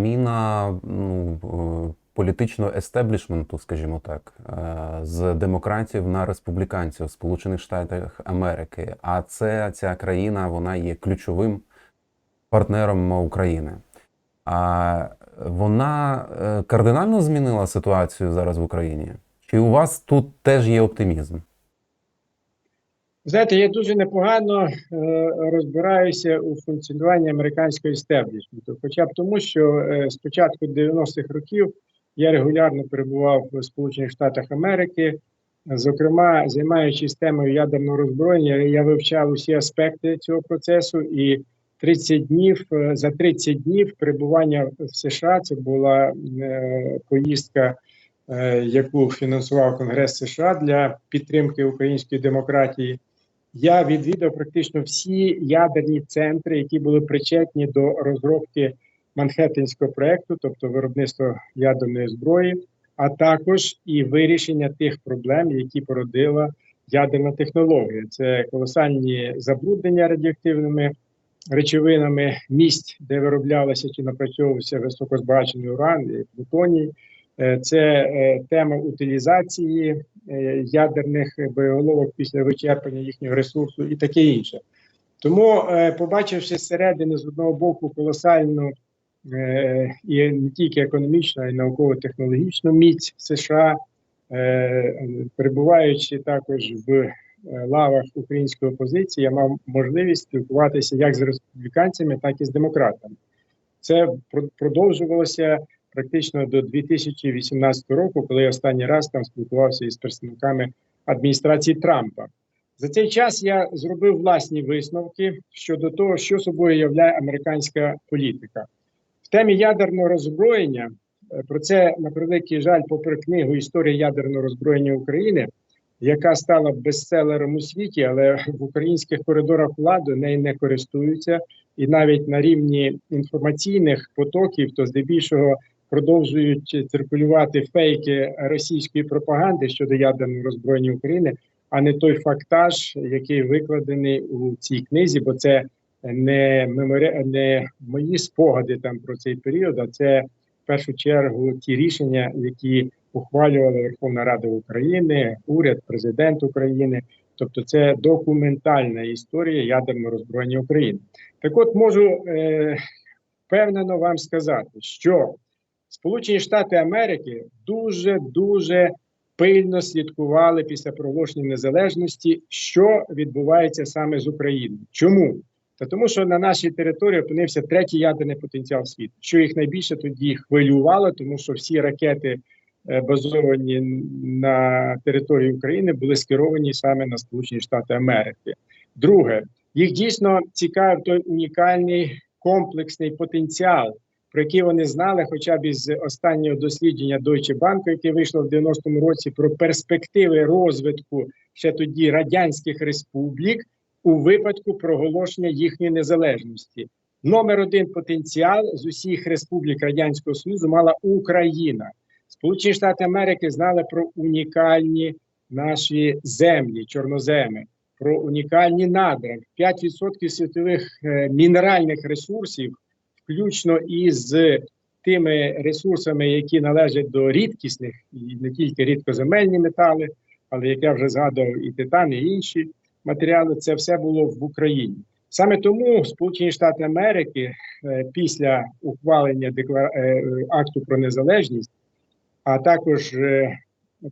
зміна ну, е, політичного естеблішменту, скажімо так, е, з демократів на республіканців в Сполучених Штатах Америки. А це ця країна вона є ключовим партнером України. А вона е, кардинально змінила ситуацію зараз в Україні? Чи у вас тут теж є оптимізм? Знаєте, я дуже непогано е, розбираюся у функціонуванні американського істеблішменту. Хоча б тому, що е, з початку 90-х років я регулярно перебував в Сполучених Штатах Америки. Зокрема, займаючись темою ядерного роззброєння, я вивчав усі аспекти цього процесу. І 30 днів е, за 30 днів перебування в США це була е, поїздка, е, яку фінансував Конгрес США для підтримки української демократії. Я відвідав практично всі ядерні центри, які були причетні до розробки Манхеттенського проекту, тобто виробництво ядерної зброї, а також і вирішення тих проблем, які породила ядерна технологія. Це колосальні забруднення радіоактивними речовинами місць, де вироблялося чи напрацьовувався високозбагачений уран і плутоній. Е, Це е, тема утилізації е, ядерних боєголовок після вичерпання їхнього ресурсу і таке інше. Тому, побачивши зсередини з одного боку колосальну і не тільки економічну, а й науково-технологічну міць США, перебуваючи також в лавах української опозиції, я мав можливість спілкуватися як з республіканцями, так і з демократами. Це продовжувалося практично до 2018 року, коли я останній раз там спілкувався із представниками адміністрації Трампа. За цей час я зробив власні висновки щодо того, що собою являє американська політика. В темі ядерного роззброєння е, про це на превеликий жаль, попри книгу Історія ядерного роззброєння України, яка стала бестселером у світі, але в українських коридорах влади нею не користуються, і навіть на рівні інформаційних потоків, то здебільшого продовжують циркулювати фейки російської пропаганди щодо ядерного роззброєння України, а не той фактаж, який викладений у цій книзі, бо це не меморі... не мої спогади там про цей період, а це в першу чергу ті рішення, які ухвалювала Верховна Рада України, уряд, президент України. Тобто, це документальна історія ядерного роззброєння України. Так, от можу е, впевнено вам сказати, що Сполучені Штати Америки дуже дуже пильно слідкували після проголошення незалежності, що відбувається саме з Україною. Чому? Та тому, що на нашій території опинився третій ядерний потенціал світу, що їх найбільше тоді хвилювало, тому що всі ракети, е, базовані на території України, були скеровані саме на Сполучені Штати Америки. Друге, їх дійсно цікавив той унікальний комплексний потенціал, про який вони знали, хоча б із останнього дослідження Deutsche Bank, яке вийшло в 90-му році, про перспективи розвитку ще тоді радянських республік у випадку проголошення їхньої незалежності. Номер один потенціал з усіх республік Радянського Союзу мала Україна. Сполучені Штати Америки знали про унікальні наші землі, чорноземи, про унікальні надра. 5% світових е, мінеральних ресурсів, включно із тими ресурсами, які належать до рідкісних, і не тільки рідкоземельні метали, але як я вже згадував, і титан, і інші матеріали, це все було в Україні. Саме тому Сполучені Штати Америки е, після ухвалення деклар... е, акту про незалежність, а також е,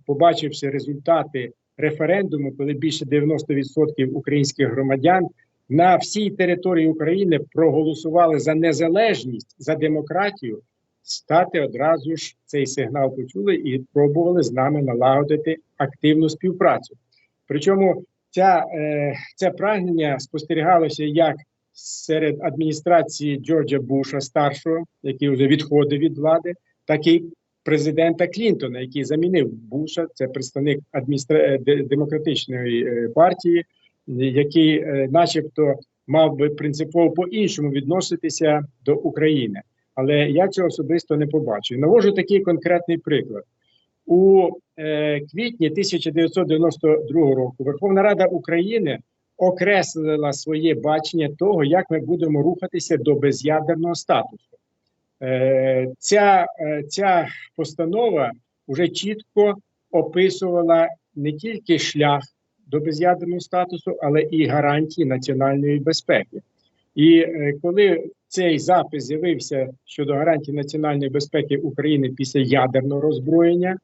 побачивши результати референдуму, коли більше 90% українських громадян на всій території України проголосували за незалежність, за демократію, стати одразу ж цей сигнал почули і пробували з нами налагодити активну співпрацю. Причому ця, е, це прагнення спостерігалося як серед адміністрації Джорджа Буша старшого, який вже відходив від влади, так і президента Клінтона, який замінив Буша, це представник адміністра... е, демократичної е, партії, який, е, начебто, мав би принципово по-іншому відноситися до України. Але я цього особисто не побачу. Навожу такий конкретний приклад. У е, квітні 1992 року Верховна Рада України окреслила своє бачення того, як ми будемо рухатися до без'ядерного статусу. Е, Ця, ця постанова вже чітко описувала не тільки шлях до без'ядерного статусу, але і гарантії національної безпеки. І е, коли цей запис з'явився щодо гарантій національної безпеки України після ядерного роззброєння,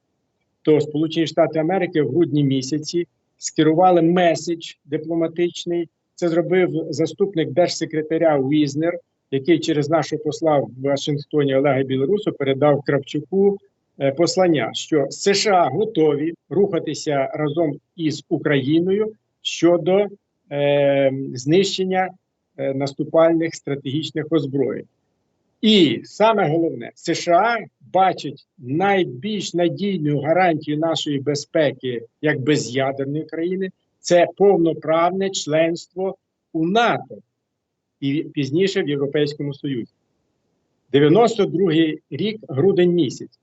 то Сполучені Штати Америки в грудні місяці скерували меседж дипломатичний. Це зробив заступник держсекретаря Візнер, який через нашого посла в Вашингтоні Олега Білорусу передав Кравчуку послання, що США готові рухатися разом із Україною щодо е, знищення е, наступальних стратегічних озброєнь. І саме головне, США бачать найбільш надійну гарантію нашої безпеки як без'ядерної країни це повноправне членство у НАТО і пізніше в Європейському Союзі. 92-й рік, грудень місяць.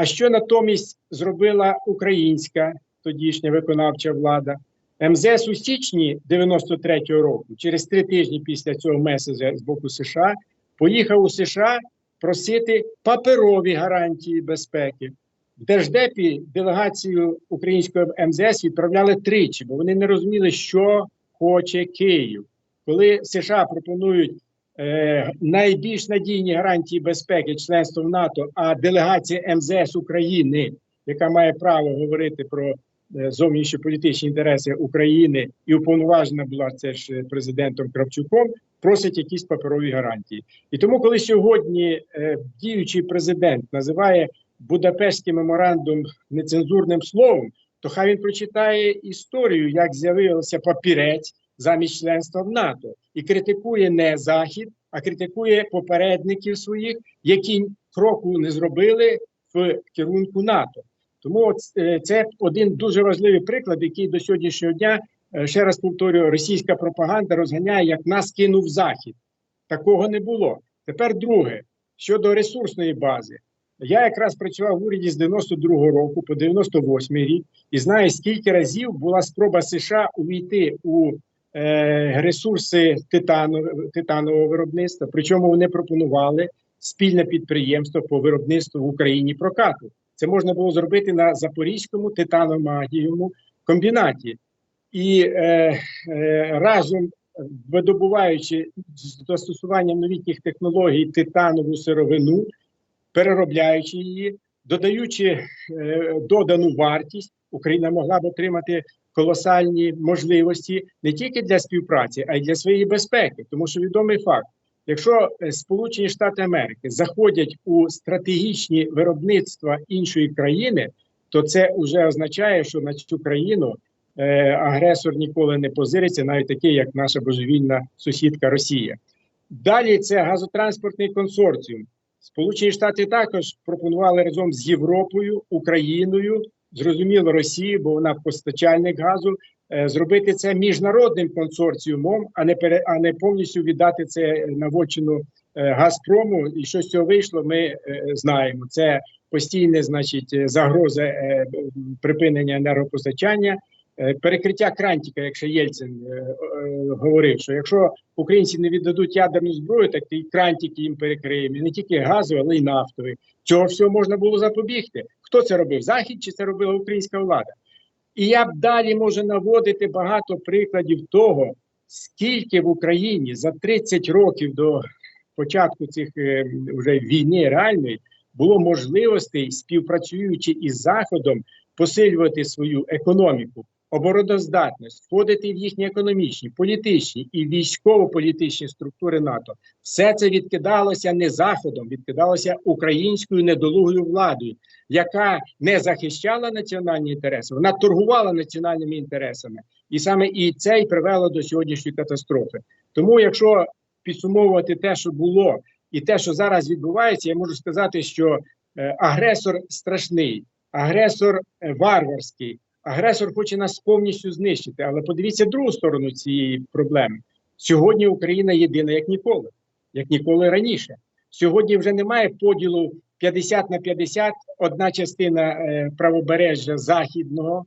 А що натомість зробила українська тодішня виконавча влада? МЗС у січні 93-го року, через три тижні після цього меседжа з боку США, поїхав у США просити паперові гарантії безпеки. В Держдепі делегацію українського МЗС відправляли тричі, бо вони не розуміли, що хоче Київ. Коли США пропонують е, найбільш надійні гарантії безпеки членства в НАТО, а делегація МЗС України, яка має право говорити про е, зовнішньополітичні інтереси України, і уповноважена була це ж е, президентом Кравчуком, просить якісь паперові гарантії. І тому, коли сьогодні е, діючий президент називає Будапештський меморандум нецензурним словом, то хай він прочитає історію, як з'явився папірець замість членства в НАТО, і критикує не Захід, а критикує попередників своїх, які кроку не зробили в керунку НАТО. Тому е, це один дуже важливий приклад, який до сьогоднішнього дня, е, ще раз повторюю, російська пропаганда розганяє, як нас кинув Захід. Такого не було. Тепер друге щодо ресурсної бази. Я якраз працював в уряді з 92-го року по 98-й рік і знаю, скільки разів була спроба США увійти у ресурси титану, титанового виробництва. Причому вони пропонували спільне підприємство по виробництву в Україні прокату. Це можна було зробити на Запорізькому титаномагієвому комбінаті. І е, е, разом видобуваючи з застосуванням новітніх технологій титанову сировину, переробляючи її, додаючи е, додану вартість, Україна могла б отримати колосальні можливості не тільки для співпраці, а й для своєї безпеки. Тому що відомий факт: якщо е, Сполучені Штати Америки заходять у стратегічні виробництва іншої країни, то це вже означає, що на цю країну е, агресор ніколи не позириться, навіть такий, як наша божевільна сусідка Росія. Далі це газотранспортний консорціум. Сполучені Штати також пропонували разом з Європою, Україною, зрозуміло, Росії, бо вона постачальник газу, е, зробити це міжнародним консорціумом, а не пере, а не повністю віддати це наводчину е, Газпрому. І що з цього вийшло, ми е, знаємо. Це постійне, значить, загроза припинення енергопостачання. Е, Перекриття крантика, якщо Єльцин е, е, говорив, що якщо українці не віддадуть ядерну зброю, так і крантики їм перекриємо. І не тільки газовий, але й нафтовий. Цього всього можна було запобігти. Хто це робив? Захід чи це робила українська влада? І я б далі можу наводити багато прикладів того, скільки в Україні за 30 років до початку цих вже війни реальної було можливостей, співпрацюючи із Заходом, посилювати свою економіку, обороноздатність, входити в їхні економічні, політичні і військово-політичні структури НАТО. Все це відкидалося не Заходом, відкидалося українською недолугою владою, яка не захищала національні інтереси, вона торгувала національними інтересами, і саме і це й привело до сьогоднішньої катастрофи. Тому, якщо підсумовувати те, що було, і те, що зараз відбувається, я можу сказати, що е, агресор страшний, агресор е, варварський, агресор хоче нас повністю знищити. Але подивіться другу сторону цієї проблеми. Сьогодні Україна єдина як ніколи, як ніколи раніше. Сьогодні вже немає поділу 50 на 50, одна частина е, правобережжя західного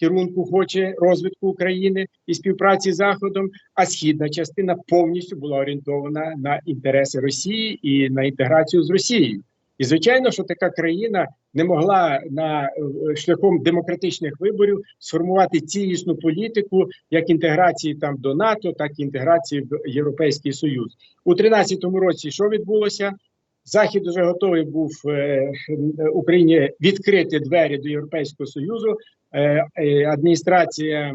керунку хоче розвитку України і співпраці з Заходом, а східна частина повністю була орієнтована на інтереси Росії і на інтеграцію з Росією. І звичайно, що така країна не могла на е, шляхом демократичних виборів сформувати цілісну політику як інтеграції там до НАТО, так і інтеграції в Європейський Союз у 2013 році. Що відбулося? Захід вже готовий був е, е, Україні відкрити двері до Європейського союзу. Адміністрація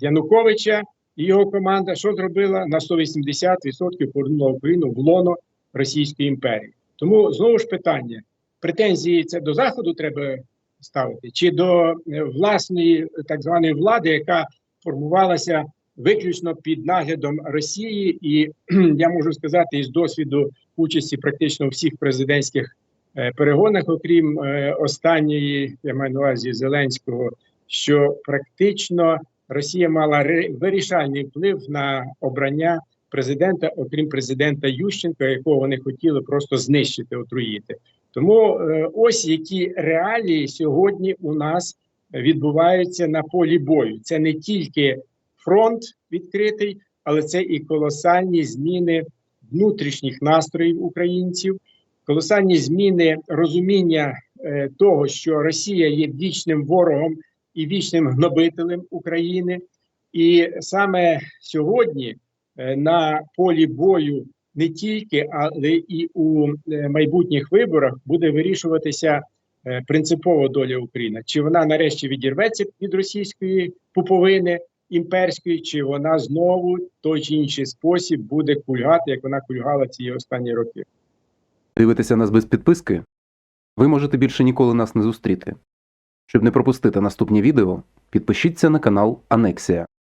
Януковича і його команда що зробила на 180% повернула Україну в лоно Російської імперії. Тому знову ж питання: претензії це до заходу треба ставити, чи до е, власної так званої влади, яка формувалася виключно під наглядом Росії, і я можу сказати із досвіду участі практично у всіх президентських е, перегонах, окрім е, останньої, я маю на увазі Зеленського, що практично Росія мала вирішальний вплив на обрання президента, окрім президента Ющенка, якого вони хотіли просто знищити, отруїти. Тому е, ось які реалії сьогодні у нас відбуваються на полі бою. Це не тільки фронт відкритий, але це і колосальні зміни внутрішніх настроїв українців, колосальні зміни розуміння е, того, що Росія є вічним ворогом і вічним гнобителем України. І саме сьогодні е, на полі бою не тільки, але і у е, майбутніх виборах буде вирішуватися е, принципова доля України. Чи вона нарешті відірветься від російської пуповини імперської, чи вона знову той чи інший спосіб буде кульгати, як вона кульгала ці останні роки. Дивитеся нас без підписки? Ви можете більше ніколи нас не зустріти. Щоб не пропустити наступні відео, підпишіться на канал Анексія.